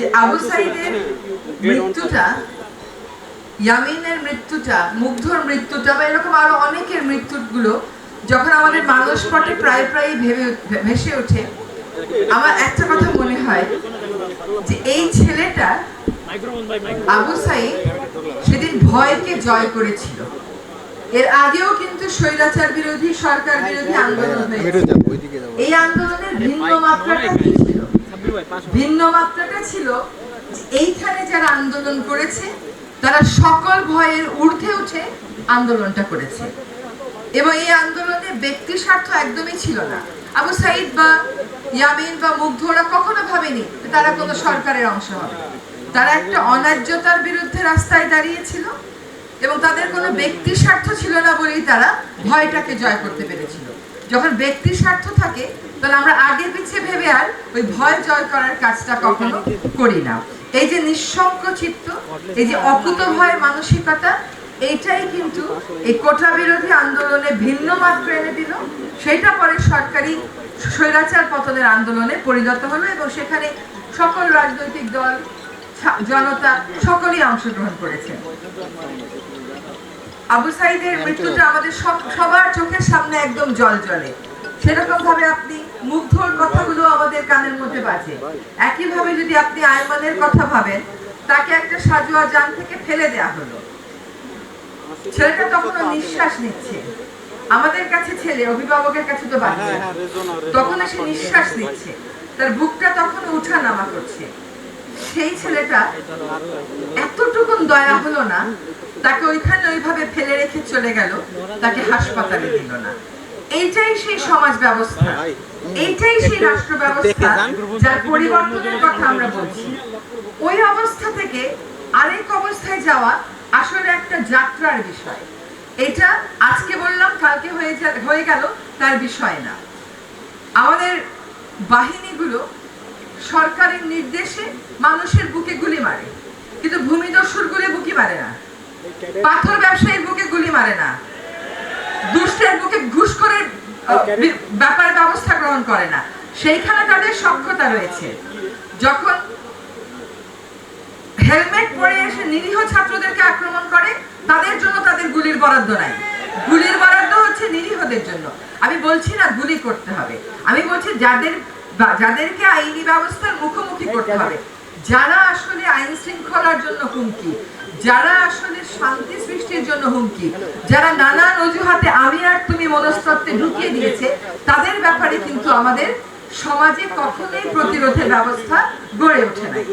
যে আবু সাইদের মৃত্যুটা ইয়ামিনের মৃত্যুটা মুগ্ধর মৃত্যুটা বা এরকম আরও অনেকের মৃত্যুগুলো যখন আমাদের মানসপটে প্রায় প্রায় ভেবে ভেসে ওঠে আমার একটা কথা মনে হয় যে এই ছেলেটা আবু সাইদ সেদিন ভয়কে জয় করেছিল। এর আগেও কিন্তু স্বৈরাচার বিরোধী সরকার বিরোধী আন্দোলন হয়েছে। এই আন্দোলনের ভিন্ন মাত্রাটা কি ভিন্ন মাত্রাটা ছিল এইখানে যারা আন্দোলন করেছে, তারা সকল ভয়ের ঊর্ধ্বে উঠে আন্দোলনটা করেছে। এবং এই আন্দোলনে ব্যক্তি স্বার্থ একদমই ছিল না। আবু সাইদ বা ইয়ামিন বা মুগ্ধ ওরা কখনো ভাবেনি তারা কোনো সরকারের অংশ হবে। তারা একটা অন্যায্যতার বিরুদ্ধে রাস্তায় দাঁড়িয়েছিল এবং তাদের কোনো ব্যক্তি স্বার্থ ছিল না বলেই তারা ভয়টাকে জয় করতে পেরেছিল। যখন ব্যক্তি স্বার্থ থাকে তাহলে আমরা আগে পিছিয়ে ভেবে আর ওই ভয় জয় করার কাজটা কখনো করি না। এই যে নিঃসঙ্গ চিত্ত, এই যে অকুত ভয় মানসিকতা, এইটাই কিন্তু এই কোটা বিরোধী আন্দোলনে ভিন্ন মাত্রা এনে দিল। সেটা পরে সরকারি স্বৈরাচার পতনের আন্দোলনে পরিণত হলো এবং সেখানে সকল রাজনৈতিক দল জনতা সকলেই অংশগ্রহণ করেছে। আবু সাইদের মৃত্যুটা আমাদের সব- সবার চোখের সামনে একদম জল জলে। সেরকম ভাবে আপনি মুগ্ধর কথাগুলো আমাদের কানের মধ্যে বাজে। একইভাবে যদি আপনি আয়মানের কথা ভাবেন তাকে একটা সাজুয়া যান থেকে ফেলে দেয়া হলো। ছেলেটা তখনও নিঃশ্বাস নিচ্ছে। আমাদের কাছে ছেলে অভিভাবকের কাছে তো বাচ্চা তখন সে নিঃশ্বাস নিচ্ছে। তার বুকটা তখন উঠা নামা করছে। সেই ছেলেটা এতটুকুন দয়া হলো না তাকে ওইখানে ওইভাবে ফেলে রেখে চলে গেল তাকে হাসপাতালে দিল না। এইটাই সেই সমাজ ব্যবস্থা। এইটাই সেই রাষ্ট্র ব্যবস্থা যার পরিবর্তনের কথা আমরা বলছি। ওই অবস্থা থেকে আরেক অবস্থায় যাওয়া আসলে একটা যাত্রার বিষয়। এটা আজকে বললাম কালকে হয়ে হয়ে গেল তার বিষয় না। আমাদের বাহিনীগুলো সরকারের নির্দেশে মানুষের বুকে গুলি মারে। কিন্তু ভূমিদস্যুর গুলি বুকি মারে না। পাথর ব্যবসায়ীর বুকে গুলি মারে না। দুষ্টের বুকে ঘুষ করে ব্যাপার ব্যবস্থা গ্রহণ করে না। সেইখানে তাদের সক্ষতা রয়েছে। যখন হেলমেট পরে এসে নিরীহ ছাত্রদেরকে আক্রমণ করে তাদের জন্য তাদের গুলির বরাদ্দ নাই। গুলির বরাদ্দ হচ্ছে নিরীহদের জন্য। আমি বলছি না গুলি করতে হবে। আমি বলছি যাদের যাদেরকে আইনি ব্যবস্থার মুখোমুখি করতে হবে। যারা আসলে আইন শৃঙ্খলার জন্য হুমকি, যারা আসলে শান্তি সৃষ্টির জন্য হুমকি, যারা নানান অজুহাতে আমি আর তুমি মনস্তত্ত্বে ঢুকিয়ে দিয়েছে, তাদের ব্যাপারে কিন্তু আমাদের সমাজে কখনোই প্রতিরোধের ব্যবস্থা গড়ে ওঠে নাই